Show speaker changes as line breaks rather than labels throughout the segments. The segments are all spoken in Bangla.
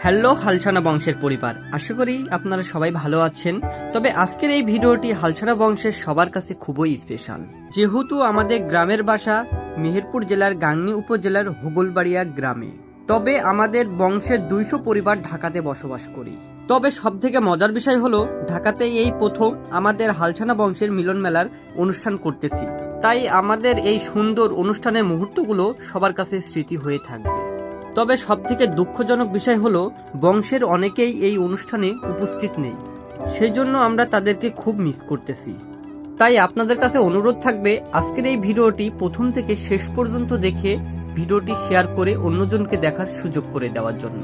হ্যালো, হালছানা বংশের পরিবার। আশা করি আপনারা সবাই ভালো আছেন। তবে আজকের এই ভিডিওটি হালছানা বংশের সবার কাছে খুবই স্পেশাল যেহেতু আমাদের গ্রামের বাসা মেহেরপুর জেলার গাংনী উপজেলার হুগলবাড়িয়া গ্রামে। তবে আমাদের বংশের দুইশো পরিবার ঢাকাতে বসবাস করি। তবে সব থেকে মজার বিষয় হলো ঢাকাতে এই প্রথম আমাদের হালছানা বংশের মিলন মেলার অনুষ্ঠান করতেছি। তাই আমাদের এই সুন্দর অনুষ্ঠানের মুহূর্তগুলো সবার কাছে স্মৃতি হয়ে থাকবে। তবে সবথেকে দুঃখজনক বিষয় হলো, বংশের অনেকেই এই অনুষ্ঠানে উপস্থিত নেই। সেই জন্য আমরা তাদেরকে খুব মিস করতেছি। তাই আপনাদের কাছে অনুরোধ থাকবে, আজকের এই ভিডিওটি প্রথম থেকে শেষ পর্যন্ত দেখে ভিডিওটি শেয়ার করে অন্যজনকে দেখার সুযোগ করে দেওয়ার জন্য।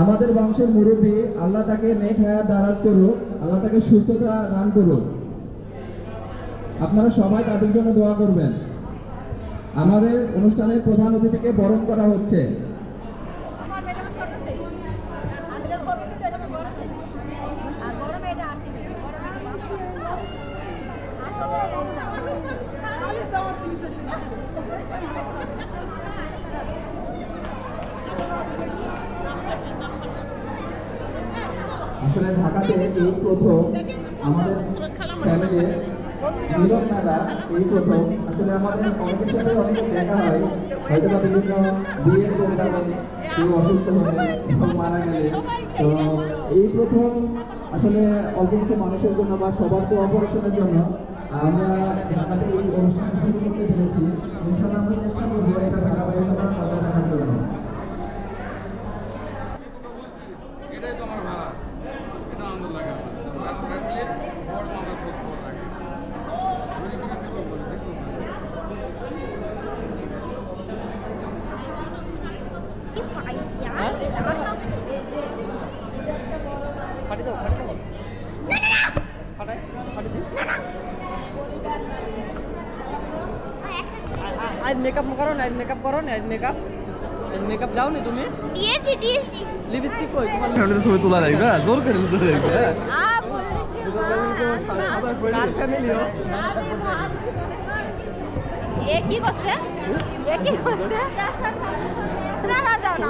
আমাদের বংশের মুরব্বী, আল্লাহ তাকে নেক হায়াত দারাজ করুক, আল্লাহ তাকে সুস্থতা দান করুক। আপনারা সবাই তাদের জন্য দোয়া করবেন। আমাদের অনুষ্ঠানের প্রধান অতিথিকে বরণ করা হচ্ছে
আমার ম্যাডাম ছোট সেই আমি তো ছোট থেকে এরকম বড় সেই আর বড় মেয়েটা আসেনি বড় মেয়েটা
আসলে ঢাকাতে এই প্রথম আমাদের ফ্যামিলির মিলন মেলা এই প্রথম। আসলে আমাদের অনেকের সাথে অনেকে দেখা হয়। হয়তো বা বিভিন্ন বিয়ের প্রোগ্রামে কেউ অসুস্থ হলে কেউ মারা গেলে। তো এই প্রথম আসলে অল্প কিছু মানুষের জন্য বা সবার তো অপারেশনের জন্য আমরা ঢাকাতে এই অনুষ্ঠান শুরু
করো না আজ মেকআপ আজ মেকআপ দাও নি তুমি
দিয়েছি দিয়েছি
লিপস্টিক কই তোমার
ফ্যামিলিতে ছবি তোলা লাগবে জোর করে তোলা লাগবে
কার ফ্যামিলি ও
এ কি করছে এ কি করছে না না যাও না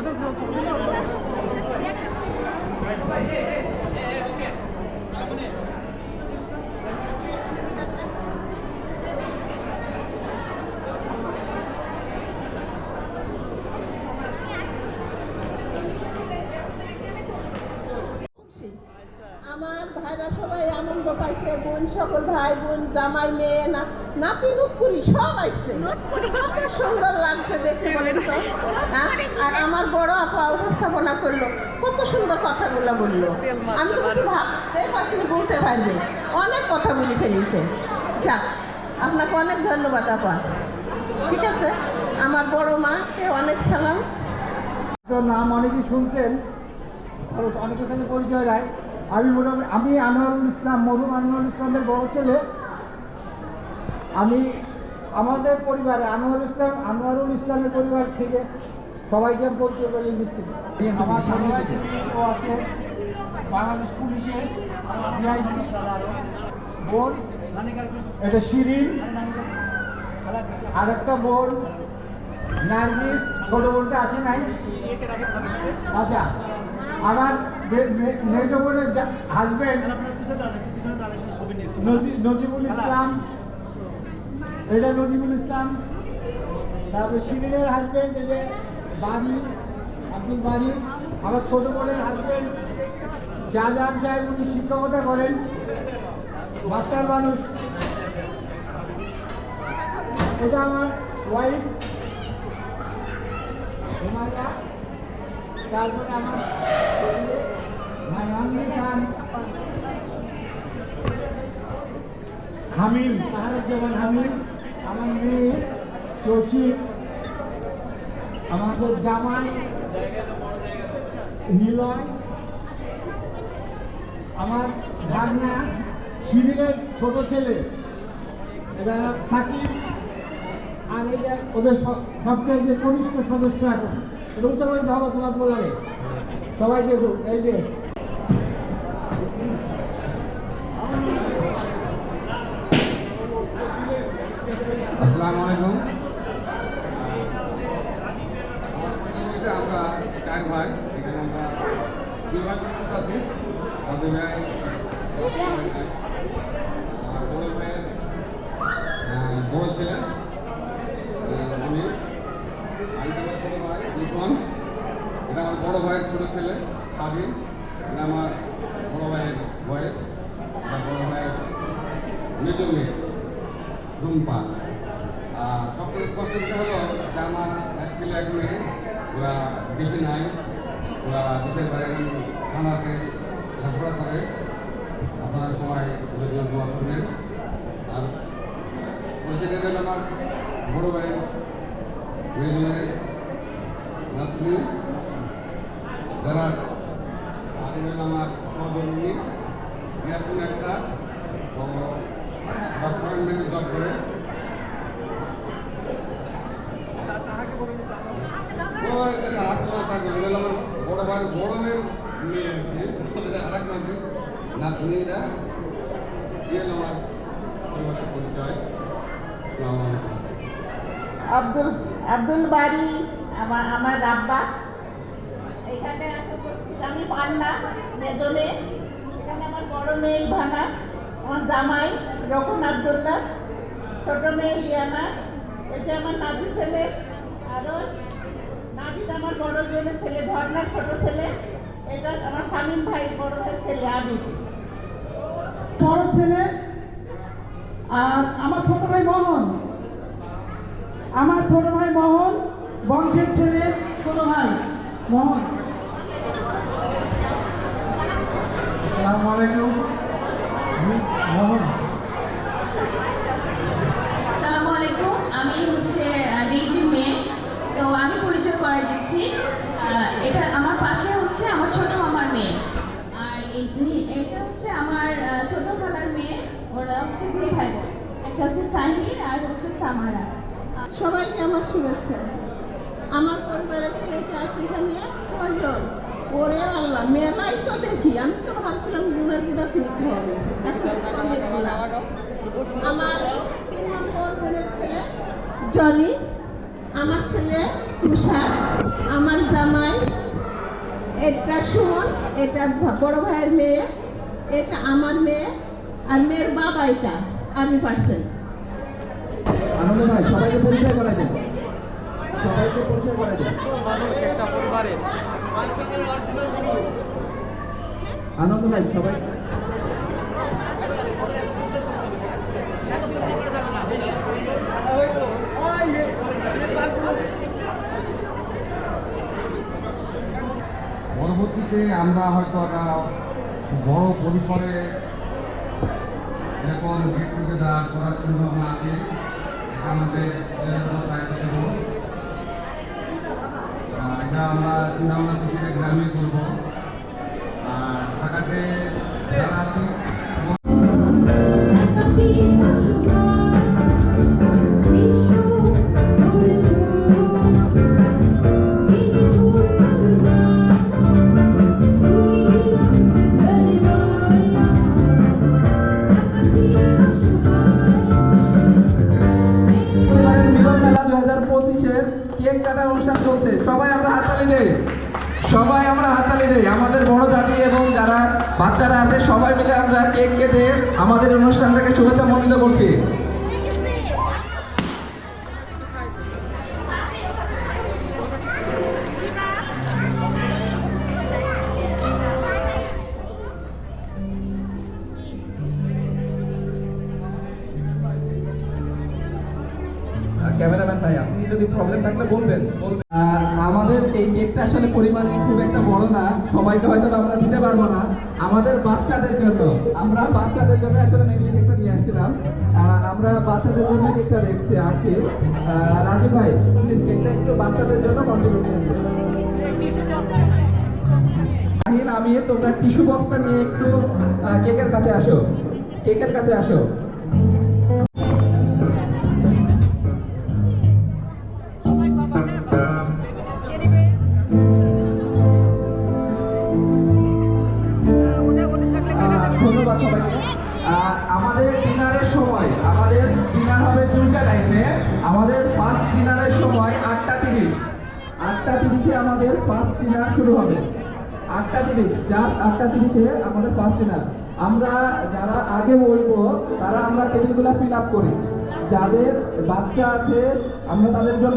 সবাই আনন্দ পাইছে বোন সকল ভাই বোন জামাই মেয়ে না নাতি নুটকুরি সব আসছে। কত সুন্দর লাগছে দেখতে বলেন তো। হ্যাঁ? আর আমার বড় আপা উপস্থাপনা করল কত সুন্দর কথাগুলো বলল। আমি তো কিছু ভাবতে পারছি বলতে পারবে। অনেক কথা বলে ফেলেছে। যাক আপনাকে অনেক ধন্যবাদ আপা। ঠিক আছে? আমার বড় মাকে অনেক সালাম।
তো নাম অনেকেই শুনছেন। অনেকের সাথে পরিচয় নাই। আমি মোটামুটি, আমি আনোয়ারুল ইসলাম মরুম আনোয়ারুল ইসলামের বড় ছেলে। আমি আমাদের পরিবারে আনোয়ারুল ইসলাম, আনোয়ারুল ইসলামের পরিবার থেকে সবাইকে পরিচয় করিয়ে দিচ্ছি। আমার সামনে আছে, বাংলাদেশ পুলিশের বোন এটা শিরিন আর একটা বোন, নার্গিস, ছোট বোনটা আসে নাই। আচ্ছা আমার মেজ বোনের হাজবেন্ড নজিবুল ইসলাম এটা নজিবুল ইসলাম। তারপরে শিরিনের হাজবেন্ড এই যে বাড়ি আব্দুল বাড়ি আমার ছোট বোনের হাজবেন্ড শাহজাহান সাহেব উনি শিক্ষকতা করেন মাস্টার মানুষ। এটা আমার ওয়াইফ তারপরে আমার হামিম। তাহারুজ্জামান হামিম, আমার মেয়ে শশী আমাদের জামাই নিলয় আমার ভাগনা শিবিরের ছোট ছেলে এটা সাকিব, আর এটা ওদের সব- সবচেয়ে যে কনিষ্ঠ সদস্য এখন এটা উচ্চ করে ভাবো তোমার বলারে সবাই দেখুক এই যে
আসসালামু আলাইকুম বলতে আমরা চার ভাই এখানে আমরা দুই ভাই পর্যন্ত আছি আর দুই ভাই আর বড় ছেলে উনি আমি আমার ছোট ভাই লিখন এটা আমার বড় ভাইয়ের ছোট ছেলে স্বাধীন এটা আমার বড় ভাইয়ের বয়েস এটা বড় ভাইয়ের নিজ রুম্পা আর সবথেকে কষ্টের বিষয় হলো যে এক ছেলে ওরা দেশে নাই ওরা দেশের বাইরে থানাতে লেখাপড়া করে আপনারা সবাই ওদের দোয়া করবেন। আর সেটা হলো আমার বড় ভাই মেয়ে নাতনি যারা আর আমার সহধর্মী ইয়াসিন একটা ও ডক্টরের মেয়ে জব করে। বড় ভাই বড় মেয়ের
আব্দুল আব্দুল বাড়ি আমার আমার আব্বা। এখানে আমি পান্না মেজনে এখানে আমার বড় মেয়ে ইভানা, আমার জামাই রকন আবদুল্লাহ, ছোট মেয়ে লিয়ানা এটা আমার নাতি ছেলে আরও নাবিদ আমার বড় জনের ছেলে ঝর্ণার ছোট ছেলে। এটা আমার স্বামীন ভাই বড় ছেলে আবিদ
বড় ছেলে আর আমার ছোট ভাই মোহন। আমার ছোট ভাই মোহন বংশের ছেলে ছোট ভাই মোহন।
আসসালামু আলাইকুম। আমি মোহন
সালামু আলাইকুম আমি হচ্ছে ডিজি মেয়ে তো আমি পরিচয় করাই দিচ্ছি আহ, এটা আমার পাশে হচ্ছে আমার ছোট মামার মেয়ে আর এই- এটা হচ্ছে আমার আহ, ছোট খালার মেয়ে ওরা হচ্ছে দুই ভাই একটা হচ্ছে সাহির আর হচ্ছে সামারা।
সবাইকে আমার শুনেছে? আমার পরিবারের থেকে আছে এখানে? কজন ওরে আল্লাহ, মেলাই তো দেখি। আমি তো ভাবছিলাম গুণের গুণা তিনি হবে। এখন আমার তিন নম্বর বোনের ছেলে জনি, আমার ছেলে তুষার, আমার জামাই, এটা সুমন, এটা বড় ভাইয়ের মেয়ে, এটা আমার মেয়ে আর মেয়ের বাবা এটা আর্মি পার্সেন্ট
আনন্দ ভাই, সবাইকে পরিচয় করাই দেন। সবাইকে পরিচয় করাই দেন। আনন্দ ভাই, সবাই
পরবর্তীতে আমরা হয়তো একটা বড় পরিসরে গেট দাঁড় করার জন্য এটা আমাদের এটা আমরা চিন্তা ভাবনা করছি গ্রামে করব। আর ঢাকাতে যারা আছি
পঁচিশের কেক কাটা অনুষ্ঠান চলছে। সবাই আমরা হাততালি দেই। সবাই আমরা হাততালি দেই। আমাদের বড় দাদি এবং যারা বাচ্চারা আছে, সবাই মিলে আমরা কেক কেটে আমাদের অনুষ্ঠানটাকে শুভেচ্ছা মণ্ডিত করছি। বড় না সবাইকে হয়তো আমরা দিতে পারব না আমাদের বাচ্চাদের জন্য। আমরা বাচ্চাদের জন্য আসলে মেনলি কেকটা নিয়ে আসছিলাম। আমরা বাচ্চাদের জন্য কেকটা রেখেছি আহ, রাজীব ভাই প্লিজ কেকটা একটু বাচ্চাদের জন্য কন্ট্রিবিউট করে দিন আমি তোমরা টিস্যু বক্সটা নিয়ে একটু কেকের কাছে আসো। কেকের কাছে আসো। আমাদের ডিনারের সময়, আমাদের ডিনার হবে দুইটা টাইমে আমাদের ফার্স্ট ডিনারের সময় আটটা তিরিশ। আটটা তিরিশে আমাদের ফার্স্ট ডিনার শুরু হবে। আটটা তিরিশ জাস্ট আটটা তিরিশে আমাদের ফার্স্ট ডিনার আমরা যারা আগে বসবো, তারা আমরা টেবিলগুলো ফিল আপ করি। যাদের বাচ্চা আছে, আমরা তাদের জন্য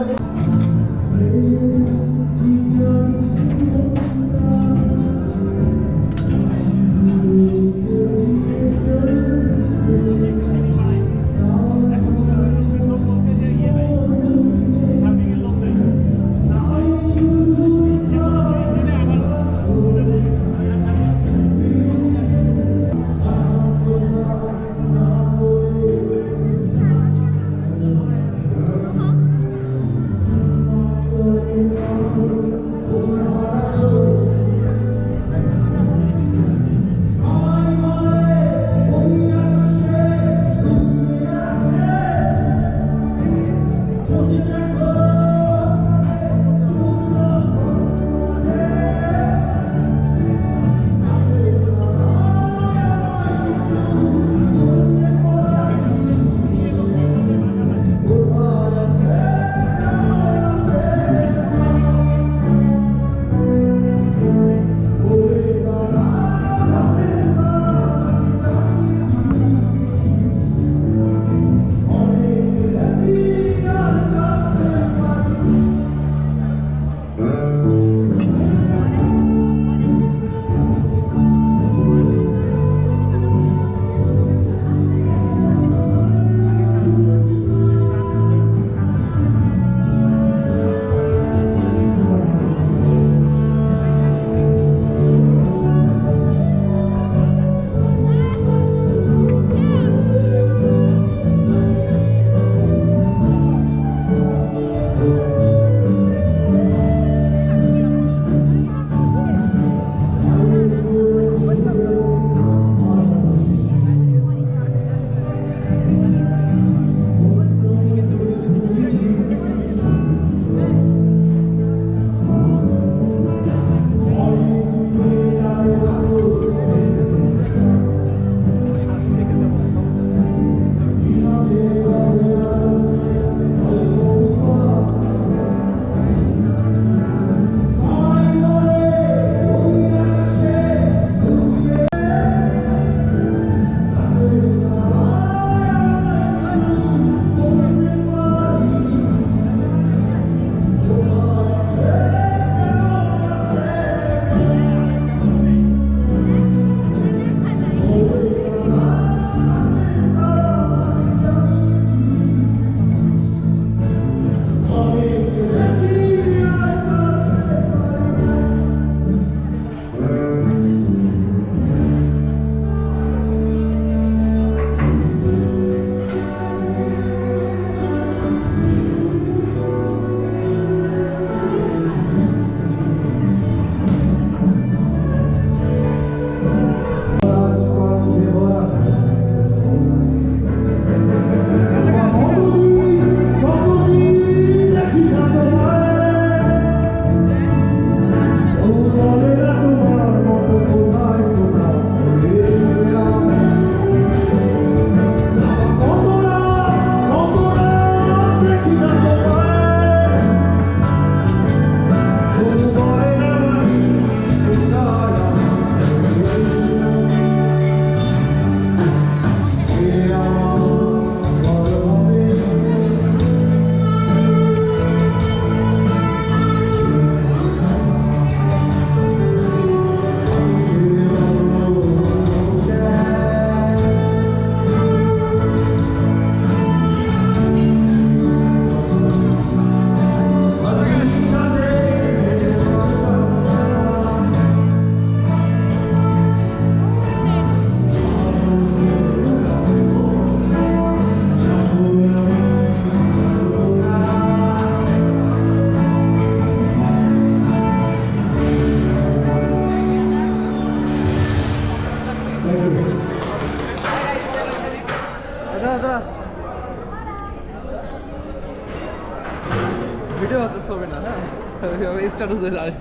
Ich habe Estrados gesagt.